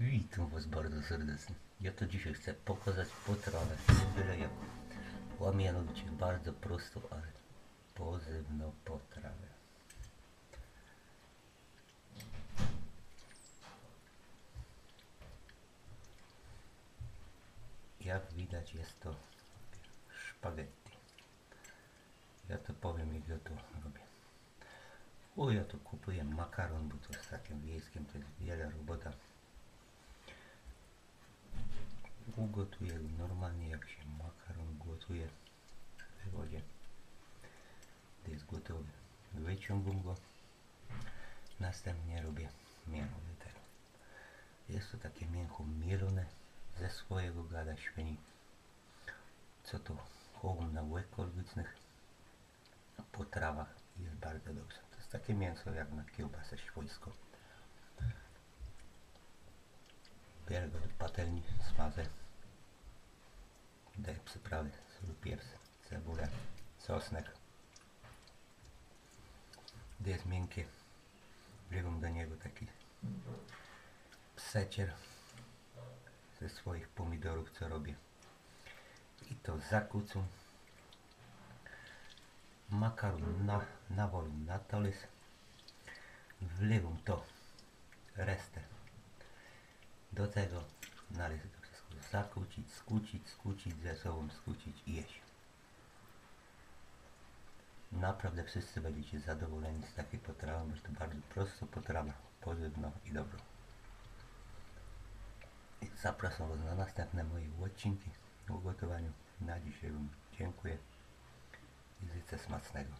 Witam Was bardzo serdecznie. Ja to dzisiaj chcę pokazać potrawę, byle jak. A bardzo prostą, ale pozywną potrawę. Jak widać jest to szpaghetti. Ja to powiem jak ja to robię. O, ja tu kupuję makaron, bo to z takim wiejskim to jest wiele robota. Ugotuję go normalnie jak się makaron gotuje w wodzie. Gdy jest gotowy, wyciągam go. Następnie robię mięcho. Jest to takie mięcho mielone ze swojego gada świni. Co to chowam na łykolwicznych potrawach i jest bardzo dobrze. To jest takie mięso jak na kiełbasę świńską. Bierę go do patelni, smażę. Przyprawy, sól, pieprz, cebulę, czosnek. Gdy jest miękkie, wlewam do niego taki secier ze swoich pomidorów, co robię. I to zakucam. Makaron na, nawolę na talerz. Wlewam to resztę do tego należy zakłócić, skłócić, skłócić ze sobą, skłócić i jeść. Naprawdę wszyscy będziecie zadowoleni z takiej potrawy, bo to bardzo prosta potrawa, pożywna i dobra. I zapraszam Was na następne moje odcinki o gotowaniu. Na dzisiaj Wam dziękuję i życzę smacznego.